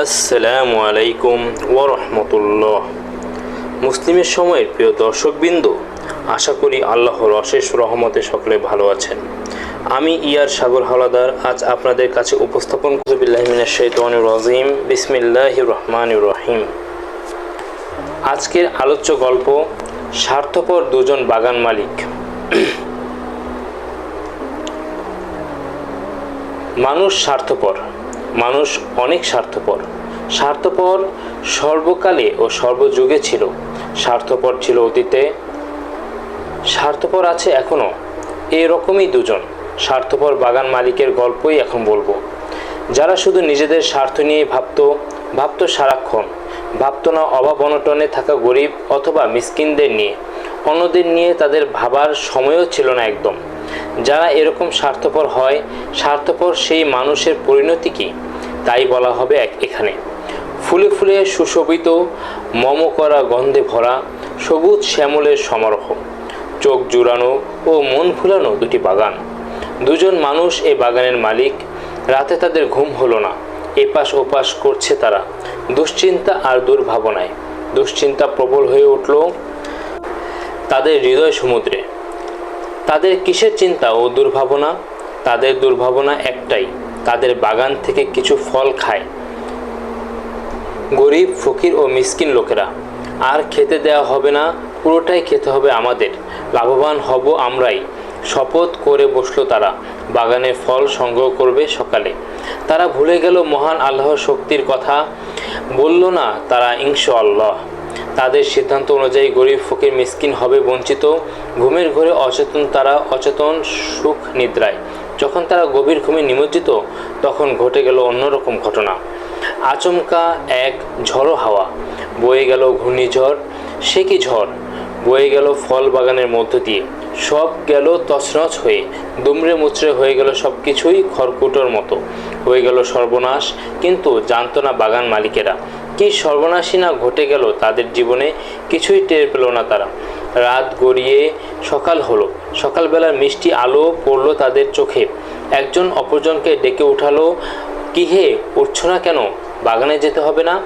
আসসালামু আলাইকুম ওরহমতুল্লাহ মুসলিমের সময়ের প্রিয় দর্শকবৃন্দ, আশা করি আল্লাহর অশেষ রহমতে সকলে ভালো আছেন। আমি ইয়ার সাগর হাওলাদার, আজ আপনাদের কাছে উপস্থাপন রাজিম বিসমিল্লাহ রহমান রহিম। আজকের আলোচ্য গল্প, স্বার্থপর দুজন বাগান মালিক। মানুষ স্বার্থপর। মানুষ অনেক স্বার্থপর। স্বার্থপর সর্বকালে ও সর্বযুগে ছিল। স্বার্থপর ছিল অতীতে, স্বার্থপর আছে এখনও এরকমই দুজন। স্বার্থপর বাগান মালিকের গল্পই এখন বলব। যারা শুধু নিজেদের স্বার্থ নিয়ে ভাবতো ভাবতো সারাক্ষণ। ভাবতো না অভাব অনটনে থাকা গরিব অথবা মিসকিনদের নিয়ে। অন্যদের নিয়ে তাদের ভাবার সময়ও ছিল না একদম। যারা এরকম স্বার্থপর হয়, স্বার্থপর সেই মানুষের পরিণতি কি? তাই বলা হবে এক এখানে। ফুলে ফুলে সুশোভিত, মম করা গন্ধে ভরা, সবুজ শ্যামলের সমারোহ। চোখ জুড়ানো ও মন ভুলানো দুটি বাগান। দুজন মানুষ এই বাগানের মালিক, রাতে তাদের ঘুম হলো না। এপাশ ওপাশ করছে তারা। দুশ্চিন্তা আর দুর্ভাবনায়। দুশ্চিন্তা প্রবল হয়ে উঠল তাদের হৃদয় সমুদ্রে। তাদের কিসের চিন্তা ও দুর্ভাবনা? তাদের দুর্ভাবনা একটাই। তাদের বাগান থেকে কিছু ফল খায়। গরিব, ফকির ও মিসকিন লোকেরা, আর খেতে দেওয়া হবে না, পুরোটাই খেতে হবে আমাদের, লাভবান হব আমরাই। শপথ করে বসল তারা বাগানে ফল সংগ্রহ করবে সকালে। তারা ভুলে গেল মহান আল্লাহর শক্তির কথা। বলল না তারা ইনশা আল্লাহ তাদের সিদ্ধান্ত অনুযায়ী গরিব, ফকির, মিসকিন হবে বঞ্চিত। ঘুমের ঘরে অচেতন তারা, অচেতন সুখ নিদ্রায়। যখন তারা গভীর ঘুমে নিমজ্জিত, তখন ঘটে গেল অন্যরকম ঘটনা। আচমকা এক ঝড়ো হাওয়া। বয়ে গেল ঘূর্ণিঝড়, সে কি ঝড়? বয়ে গেল ফল বাগানের মধ্য দিয়ে। সব গেল তছনছ হয়ে। দুমড়ে মুচড়ে হয়ে গেল সব কিছুই খড়কুটোর মতো। হয়ে গেল সর্বনাশ, কিন্তু জানতো না বাগান মালিকেরা। কি সর্বনাশী না ঘটে গেল তাদের জীবনে, কিছুই টের পেল না তারা। রাত গড়িয়ে সকাল হলো। সকালবেলার মিষ্টি আলো পড়ল তাদের চোখে। একজন অপরজনকে ডেকে উঠালো, কি হে, উঠছ না কেন? বাগানে যেতে হবে না?